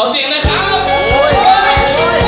ขอเสียงนะครับ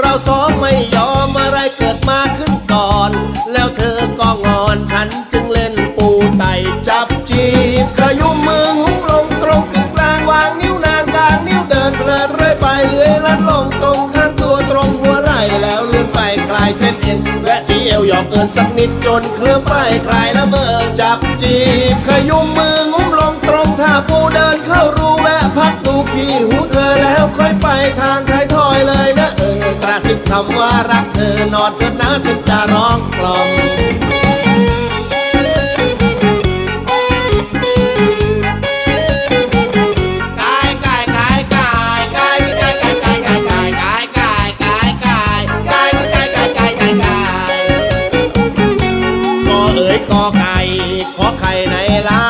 เราสองไม่ยอมอะไรเกิดมาขึ้นก่อน แล้วเธอก็งอนฉันจึงเล่นปูไตจับจีบขยุมมือหุ้มลงตรงกึ่งกลางวางนิ้วนางกลางนิ้วเดินเพลิดเรื่อยไปเลื้อยลัดลงตรงข้างตัวตรงหัวไหล่แล้วเลื่อนไปคลายเส้นเอ็นแวะที่เอวหยอกเอินสักนิดจนเคลื่อนไปคลายละเมอจับจีบขยุมมือหุ้มลงตรงท่าปูเดินเข้ารูแวะพักดูขี้หูเธอแล้วค่อยไปทางท้ายถอยเลยนะ ระสิบคำว่ารักเธอนอนเถิดนะฉันจะร้องกล่อมขอไข่ในเล้า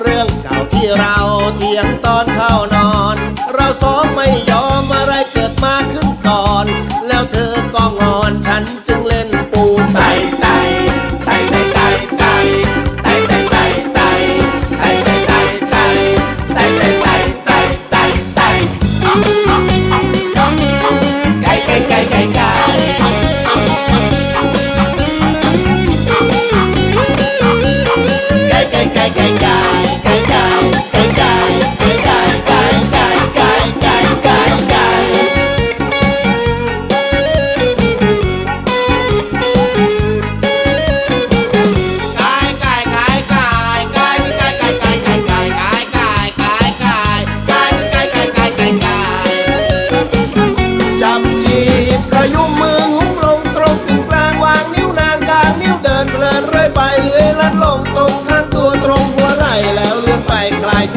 เรื่องเก่าที่เราเทียงตอนเข้านอน เราสองไม่ย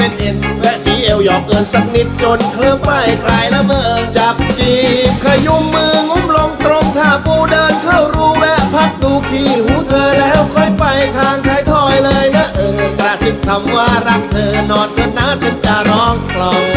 ้นเอ็นและที่เอวหยอกเอินสักนิดจนเคลื่อนไปคลายละเมอจับจีบขยุมมืองุ้มลงตรงท่าปูเดินเข้ารูแวะพักดูขี้หูเธอแล้วค่อยไปทางท้ายทอยเลยนะเออกระสิบคำว่ารักเธอนอนเธอนะฉันจะร้องกลอง